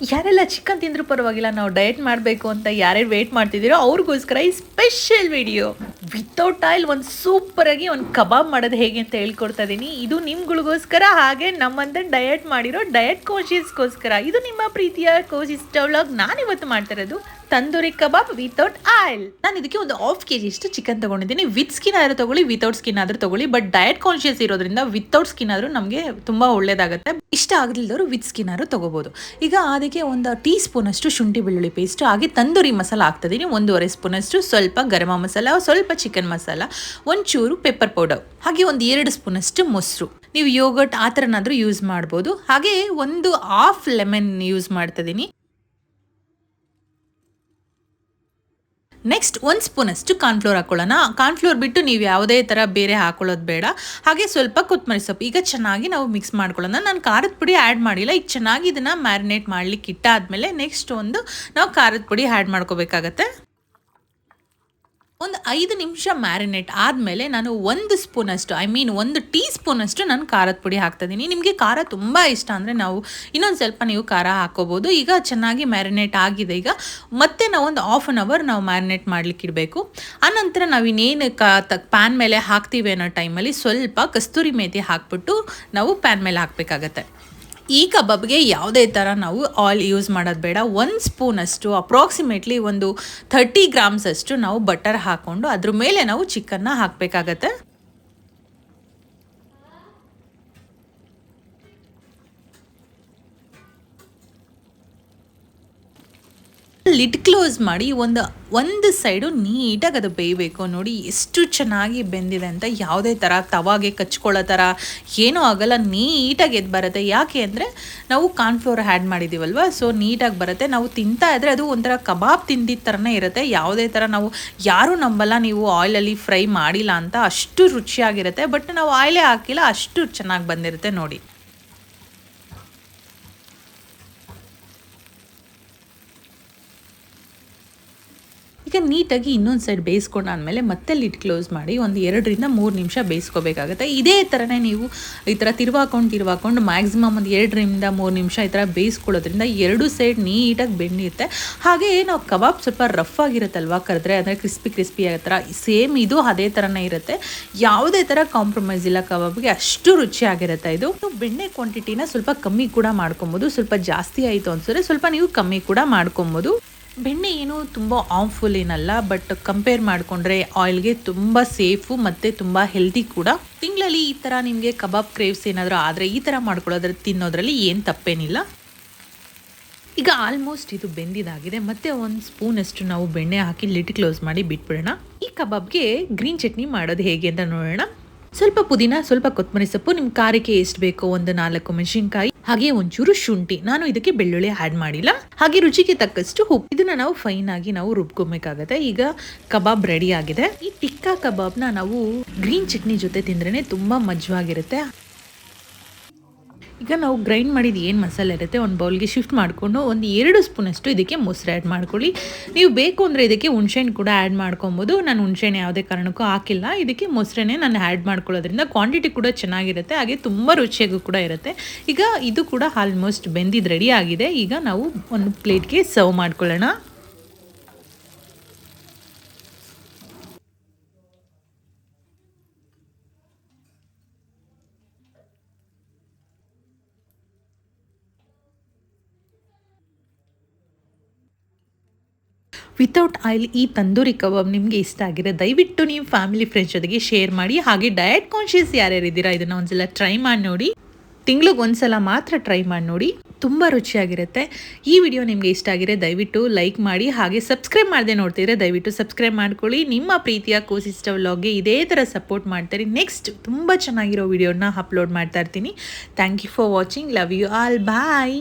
ಯಾರೆಲ್ಲ ಚಿಕನ್ ತಿಂದರೂ ಪರವಾಗಿಲ್ಲ, ನಾವು ಡಯಟ್ ಮಾಡಬೇಕು ಅಂತ ಯಾರ್ಯಾರು ವೆಯ್ಟ್ ಮಾಡ್ತಿದ್ದೀರೋ ಅವ್ರಿಗೋಸ್ಕರ ಈ ಸ್ಪೆಷಲ್ ವಿಡಿಯೋ ವಿತೌಟ್ ಆಯಿಲ್ ಒಂದು ಸೂಪರಾಗಿ ಒಂದು ಕಬಾಬ್ ಮಾಡೋದು ಹೇಗೆ ಅಂತ ಹೇಳ್ಕೊಡ್ತಾ ಇದ್ದೀನಿ ಇದು ನಿಮ್ಗಳಿಗೋಸ್ಕರ ಹಾಗೆ ನಮ್ಮಂತ ಡಯಟ್ ಮಾಡಿರೋ ಡಯಟ್ ಕೋಶಿಸ್ಗೋಸ್ಕರ ಇದು ನಿಮ್ಮ ಪ್ರೀತಿಯ ಕೋಶಿಸ್ ವ್ಲಾಗ್ ನಾನು ಇವತ್ತು ಮಾಡ್ತಾ ಇರೋದು ತಂದೂರಿ ಕಬಾಬ್ ವಿತೌಟ್ ಆಯಿಲ್ ನಾನು ಇದಕ್ಕೆ ಒಂದು ಹಾಫ್ ಕೆ ಜಿ ಇಷ್ಟು ಚಿಕನ್ ತೊಗೊಂಡಿದ್ದೀನಿ. ವಿತ್ ಸ್ಕಿನ್ ಆದರೂ ತೊಗೊಳ್ಳಿ ವಿತೌಟ್ ಸ್ಕಿನ್ ಆದರೂ ತಗೊಳ್ಳಿ ಬಟ್ ಡಯಟ್ ಕಾನ್ಶಿಯಸ್ ಇರೋದ್ರಿಂದ ವಿತೌಟ್ ಸ್ಕಿನ್ ಆದರೂ ನಮಗೆ ತುಂಬ ಒಳ್ಳೇದಾಗುತ್ತೆ. ಇಷ್ಟ ಆಗದಿಲ್ಲದವರು ವಿತ್ ಸ್ಕಿನ್ ಆದರೂ ತೊಗೋಬೋದು. ಈಗ ಅದಕ್ಕೆ ಒಂದು ಟೀ ಸ್ಪೂನ್ ಅಷ್ಟು ಶುಂಠಿ ಬೆಳ್ಳುಳ್ಳಿ ಪೇಸ್ಟ್ ಹಾಗೆ ತಂದೂರಿ ಮಸಾಲ ಹಾಕ್ತಿದ್ದೀನಿ ಒಂದೂವರೆ ಸ್ಪೂನ್ ಅಷ್ಟು ಸ್ವಲ್ಪ ಗರಮ ಮಸಾಲ, ಸ್ವಲ್ಪ ಚಿಕನ್ ಮಸಾಲ, ಒಂಚೂರು ಪೆಪ್ಪರ್ ಪೌಡರ್ ಹಾಗೆ ಒಂದು ಎರಡು ಸ್ಪೂನ್ ಅಷ್ಟು ಮೊಸರು. ನೀವು ಯೋಗರ್ಟ್ ಆ ಥರನಾದರೂ ಯೂಸ್ ಮಾಡ್ಬೋದು. ಹಾಗೆ ಒಂದು ಹಾಫ್ ಲೆಮನ್ ಯೂಸ್ ಮಾಡ್ತಿದ್ದೀನಿ ನೆಕ್ಸ್ಟ್ ಒಂದು ಸ್ಪೂನಷ್ಟು ಕಾರ್ನ್ಫ್ಲೋರ್ ಹಾಕೊಳ್ಳೋಣ. ಕಾರ್ನ್ಫ್ಲೋರ್ ಬಿಟ್ಟು ನೀವು ಯಾವುದೇ ಥರ ಬೇರೆ ಹಾಕೊಳ್ಳೋದು ಬೇಡ. ಹಾಗೆ ಸ್ವಲ್ಪ ಕೊತ್ತಂಬರಿ ಸೊಪ್ಪು. ಈಗ ಚೆನ್ನಾಗಿ ನಾವು ಮಿಕ್ಸ್ ಮಾಡ್ಕೊಳ್ಳೋಣ. ನಾನು ಖಾರದ ಪುಡಿ ಆ್ಯಡ್ ಮಾಡಿಲ್ಲ. ಈಗ ಚೆನ್ನಾಗಿ ಇದನ್ನು ಮ್ಯಾರಿನೇಟ್ ಮಾಡ್ಲಿಕ್ಕೆ ಇಟ್ಟಾದಮೇಲೆ ನೆಕ್ಸ್ಟ್ ಒಂದು ನಾವು ಖಾರದ ಪುಡಿ ಆ್ಯಡ್ ಮಾಡ್ಕೋಬೇಕಾಗತ್ತೆ. ಒಂದು ಐದು ನಿಮಿಷ ಮ್ಯಾರಿನೇಟ್ ಆದಮೇಲೆ ನಾನು ಒಂದು ಸ್ಪೂನಷ್ಟು ಐ ಮೀನ್ ಒಂದು ಟೀ ಸ್ಪೂನಷ್ಟು ನಾನು ಖಾರದ ಪುಡಿ ಹಾಕ್ತಾಯಿದ್ದೀನಿ ನಿಮಗೆ ಖಾರ ತುಂಬ ಇಷ್ಟ ಅಂದರೆ ನಾವು ಇನ್ನೊಂದು ಸ್ವಲ್ಪ ನೀವು ಖಾರ ಹಾಕೋಬೋದು. ಈಗ ಚೆನ್ನಾಗಿ ಮ್ಯಾರಿನೇಟ್ ಆಗಿದೆ ಈಗ. ಮತ್ತೆ ನಾವು ಒಂದು ಹಾಫ್ ಆನ್ ಅವರ್ ನಾವು ಮ್ಯಾರಿನೇಟ್ ಮಾಡ್ಲಿಕ್ಕೆ ಇಡಬೇಕು. ಆನಂತರ ನಾವು ಇನ್ನೇನು ಕ ಪ್ಯಾನ್ ಮೇಲೆ ಹಾಕ್ತೀವಿ ಅನ್ನೋ ಟೈಮಲ್ಲಿ ಸ್ವಲ್ಪ ಕಸ್ತೂರಿ ಮೇಥಿ ಹಾಕ್ಬಿಟ್ಟು ನಾವು ಪ್ಯಾನ್ ಮೇಲೆ ಹಾಕಬೇಕಾಗತ್ತೆ. ಈ ಕಬಾಬ್ಗೆ ಯಾವುದೇ ಥರ ನಾವು ಆಯಿಲ್ ಯೂಸ್ ಮಾಡೋದು ಬೇಡ. ಒಂದು ಸ್ಪೂನಷ್ಟು ಅಪ್ರಾಕ್ಸಿಮೇಟ್ಲಿ ಒಂದು ಥರ್ಟಿ ಗ್ರಾಮ್ಸ್ ಅಷ್ಟು ನಾವು ಬಟರ್ ಹಾಕ್ಕೊಂಡು ಅದ್ರ ಮೇಲೆ ನಾವು ಚಿಕನ್ನ ಹಾಕಬೇಕಾಗತ್ತೆ. ಲಿಡ್ ಕ್ಲೋಸ್ ಮಾಡಿ ಒಂದು ಒಂದು ಸೈಡು ನೀಟಾಗಿ ಅದು ಬೇಯಬೇಕು. ನೋಡಿ ಎಷ್ಟು ಚೆನ್ನಾಗಿ ಬೆಂದಿದೆ ಅಂತ ಯಾವುದೇ ಥರ ತವಾಗೆ ಕಚ್ಕೊಳ್ಳೋ ಥರ ಏನೂ ಆಗಲ್ಲ ನೀಟಾಗಿ ಎದ್ದು ಬರುತ್ತೆ. ಯಾಕೆ ಅಂದರೆ ನಾವು ಕಾರ್ನ್ಫ್ಲೋರ್ ಆ್ಯಡ್ ಮಾಡಿದ್ದೀವಲ್ವ ಸೊ ನೀಟಾಗಿ ಬರುತ್ತೆ. ನಾವು ತಿಂತಾ ಇದ್ರೆ ಅದು ಒಂಥರ ಕಬಾಬ್ ತಿಂದಿದ್ದ ಥರನೇ ಇರುತ್ತೆ. ಯಾವುದೇ ಥರ ನಾವು, ಯಾರೂ ನಂಬಲ್ಲ ನೀವು ಆಯಿಲಲ್ಲಿ ಫ್ರೈ ಮಾಡಿಲ್ಲ ಅಂತ ಅಷ್ಟು ರುಚಿಯಾಗಿರುತ್ತೆ. ಬಟ್ ನಾವು ಆಯಿಲೇ ಹಾಕಿಲ್ಲ, ಅಷ್ಟು ಚೆನ್ನಾಗಿ ಬಂದಿರುತ್ತೆ ನೋಡಿ. ಈಗ ನೀಟಾಗಿ ಇನ್ನೊಂದು ಸೈಡ್ ಬೇಯಿಸ್ಕೊಂಡಾದ್ಮೇಲೆ ಮತ್ತೆ ಲಿಡ್ ಕ್ಲೋಸ್ ಮಾಡಿ ಒಂದು ಎರಡರಿಂದ ಮೂರು ನಿಮಿಷ ಬೇಯಿಸ್ಕೋಬೇಕಾಗುತ್ತೆ. ಇದೇ ಥರನೇ ನೀವು ಈ ಥರ ತಿರುವಾಕೊಂಡು ತಿರ್ವಾಕೊಂಡು ಮ್ಯಾಕ್ಸಿಮಮ್ ಒಂದು ಎರಡರಿಂದ ಮೂರು ನಿಮಿಷ ಈ ಥರ ಬೇಯಿಸ್ಕೊಳ್ಳೋದ್ರಿಂದ ಎರಡು ಸೈಡ್ ನೀಟಾಗಿ ಬೆಂದಿರುತ್ತೆ. ಹಾಗೆ ನಾವು ಕಬಾಬ್ ಸ್ವಲ್ಪ ರಫ್ ಆಗಿರುತ್ತಲ್ವ ಕರೆದ್ರೆ? ಅಂದರೆ ಕ್ರಿಸ್ಪಿ ಕ್ರಿಸ್ಪಿ ಆಗೋ ಥರ ಸೇಮ್ ಇದು ಅದೇ ಥರನೇ ಇರುತ್ತೆ. ಯಾವುದೇ ಥರ ಕಾಂಪ್ರಮೈಸ್ ಇಲ್ಲ ಕಬಾಬ್ಗೆ. ಅಷ್ಟು ರುಚಿಯಾಗಿರುತ್ತೆ ಇದು. ಬೆಣ್ಣೆ ಕ್ವಾಂಟಿಟಿನ ಸ್ವಲ್ಪ ಕಮ್ಮಿ ಕೂಡ ಮಾಡ್ಕೊಬೋದು. ಸ್ವಲ್ಪ ಜಾಸ್ತಿ ಆಯಿತು ಅನ್ಸಿದ್ರೆ ಸ್ವಲ್ಪ ನೀವು ಕಮ್ಮಿ ಕೂಡ ಮಾಡ್ಕೊಬೋದು. ಬೆಣ್ಣೆ ಏನು ತುಂಬ ಆಮ್ಫುಲ್ ಏನಲ್ಲ ಬಟ್ ಕಂಪೇರ್ ಮಾಡಿಕೊಂಡ್ರೆ ಆಯಿಲ್ಗೆ ತುಂಬ ಸೇಫು ಮತ್ತು ತುಂಬ ಹೆಲ್ದಿ ಕೂಡ. ತಿಂಗಳಲ್ಲಿ ಈ ಥರ ನಿಮಗೆ ಕಬಾಬ್ ಕ್ರೇವ್ಸ್ ಏನಾದರೂ ಆದರೆ ಈ ಥರ ಮಾಡ್ಕೊಳ್ಳೋದ್ರ ತಿನ್ನೋದ್ರಲ್ಲಿ ಏನು ತಪ್ಪೇನಿಲ್ಲ. ಈಗ ಆಲ್ಮೋಸ್ಟ್ ಇದು ಬೆಂದಿದಾಗಿದೆ. ಮತ್ತೆ ಒಂದು ಸ್ಪೂನಷ್ಟು ನಾವು ಬೆಣ್ಣೆ ಹಾಕಿ ಲಿಟ್ ಕ್ಲೋಸ್ ಮಾಡಿ ಬಿಟ್ಬಿಡೋಣ. ಈ ಕಬಾಬ್ಗೆ ಗ್ರೀನ್ ಚಟ್ನಿ ಮಾಡೋದು ಹೇಗೆ ಅಂತ ನೋಡೋಣ. ಸ್ವಲ್ಪ ಪುದೀನ, ಸ್ವಲ್ಪ ಕೊತ್ತಂಬರಿ ಸೊಪ್ಪು ನಿಮ್ಮ ಖಾರಕ್ಕೆ ಎಷ್ಟು ಬೇಕೋ ಒಂದು ನಾಲ್ಕು ಮೆಣಸಿನ್ಕಾಯಿ, ಹಾಗೆ ಒಂಚೂರು ಶುಂಠಿ. ನಾನು ಇದಕ್ಕೆ ಬೆಳ್ಳುಳ್ಳಿ ಆ್ಯಡ್ ಮಾಡಿಲ್ಲ. ಹಾಗೆ ರುಚಿಗೆ ತಕ್ಕಷ್ಟು ಉಪ್ಪು. ಇದನ್ನ ನಾವು ಫೈನ್ ಆಗಿ ನಾವು ರುಬ್ಕೊಬೇಕಾಗತ್ತೆ. ಈಗ ಕಬಾಬ್ ರೆಡಿ ಆಗಿದೆ. ಈ ಟಿಕ್ಕಾ ಕಬಾಬ್ನ ನಾವು ಗ್ರೀನ್ ಚಟ್ನಿ ಜೊತೆ ತಿಂದ್ರೇನೆ ತುಂಬಾ ಮಜವಾಗಿರುತ್ತೆ. ಈಗ ನಾವು ಗ್ರೈಂಡ್ ಮಾಡಿದ ಏನು ಮಸಾಲೆ ಇರುತ್ತೆ, ಒಂದು ಬೌಲ್ಗೆ ಶಿಫ್ಟ್ ಮಾಡಿಕೊಂಡು ಒಂದು ಎರಡು ಸ್ಪೂನಷ್ಟು ಇದಕ್ಕೆ ಮೊಸರು ಆ್ಯಡ್ ಮಾಡ್ಕೊಳ್ಳಿ. ನೀವು ಬೇಕು ಅಂದರೆ ಇದಕ್ಕೆ ಹುಣ್ಸೆಹಣ್ಣು ಕೂಡ ಆ್ಯಡ್ ಮಾಡ್ಕೊಬೋದು. ನಾನು ಹುಣ್ಸೆಹಣ್ಣು ಯಾವುದೇ ಕಾರಣಕ್ಕೂ ಹಾಕಿಲ್ಲ. ಇದಕ್ಕೆ ಮೊಸರನ್ನೇ ನಾನು ಆ್ಯಡ್ ಮಾಡ್ಕೊಳ್ಳೋದ್ರಿಂದ ಕ್ವಾಂಟಿಟಿ ಕೂಡ ಚೆನ್ನಾಗಿರುತ್ತೆ. ಹಾಗೆ ತುಂಬ ರುಚಿಯಾಗೂ ಕೂಡ ಇರುತ್ತೆ. ಈಗ ಇದು ಕೂಡ ಆಲ್ಮೋಸ್ಟ್ ಬೆಂದಿದ್ದು ರೆಡಿ ಆಗಿದೆ. ಈಗ ನಾವು ಒಂದು ಪ್ಲೇಟ್ಗೆ ಸರ್ವ್ ಮಾಡ್ಕೊಳ್ಳೋಣ. ವಿತೌಟ್ ಆಯಿಲ್ ಈ ತಂದೂರಿ ಕಬಾಬ್ ನಿಮಗೆ ಇಷ್ಟ ಆಗಿದೆ ದಯವಿಟ್ಟು ನೀವು ಫ್ಯಾಮಿಲಿ ಫ್ರೆಂಡ್ಸ್ ಜೊತೆಗೆ ಶೇರ್ ಮಾಡಿ, ಹಾಗೆ ಡಯಟ್ ಕಾನ್ಷಿಯಸ್ ಯಾರ್ಯಾರು ಇದ್ದೀರಾ ಇದನ್ನು ಒಂದ್ಸಲ ಟ್ರೈ ಮಾಡಿ ನೋಡಿ. ತಿಂಗ್ಳಿಗೆ ಒಂದ್ಸಲ ಮಾತ್ರ ಟ್ರೈ ಮಾಡಿ ನೋಡಿ. ತುಂಬ ರುಚಿಯಾಗಿರುತ್ತೆ. ಈ ವಿಡಿಯೋ ನಿಮಗೆ ಇಷ್ಟ ಆಗಿದೆ ದಯವಿಟ್ಟು ಲೈಕ್ ಮಾಡಿ, ಹಾಗೆ ಸಬ್ಸ್ಕ್ರೈಬ್ ಮಾಡದೆ ನೋಡ್ತಿದ್ರೆ ದಯವಿಟ್ಟು ಸಬ್ಸ್ಕ್ರೈಬ್ ಮಾಡ್ಕೊಳ್ಳಿ. ನಿಮ್ಮ ಪ್ರೀತಿಯ ಕೋಸಿಸ್ಟ ವ್ಲಾಗ್ಗೆ ಇದೇ ಥರ ಸಪೋರ್ಟ್ ಮಾಡ್ತಾರೆ. ನೆಕ್ಸ್ಟ್ ತುಂಬ ಚೆನ್ನಾಗಿರೋ ವಿಡಿಯೋನ ಅಪ್ಲೋಡ್ ಮಾಡ್ತಾ ಇರ್ತೀನಿ. Thank you for watching love you all bye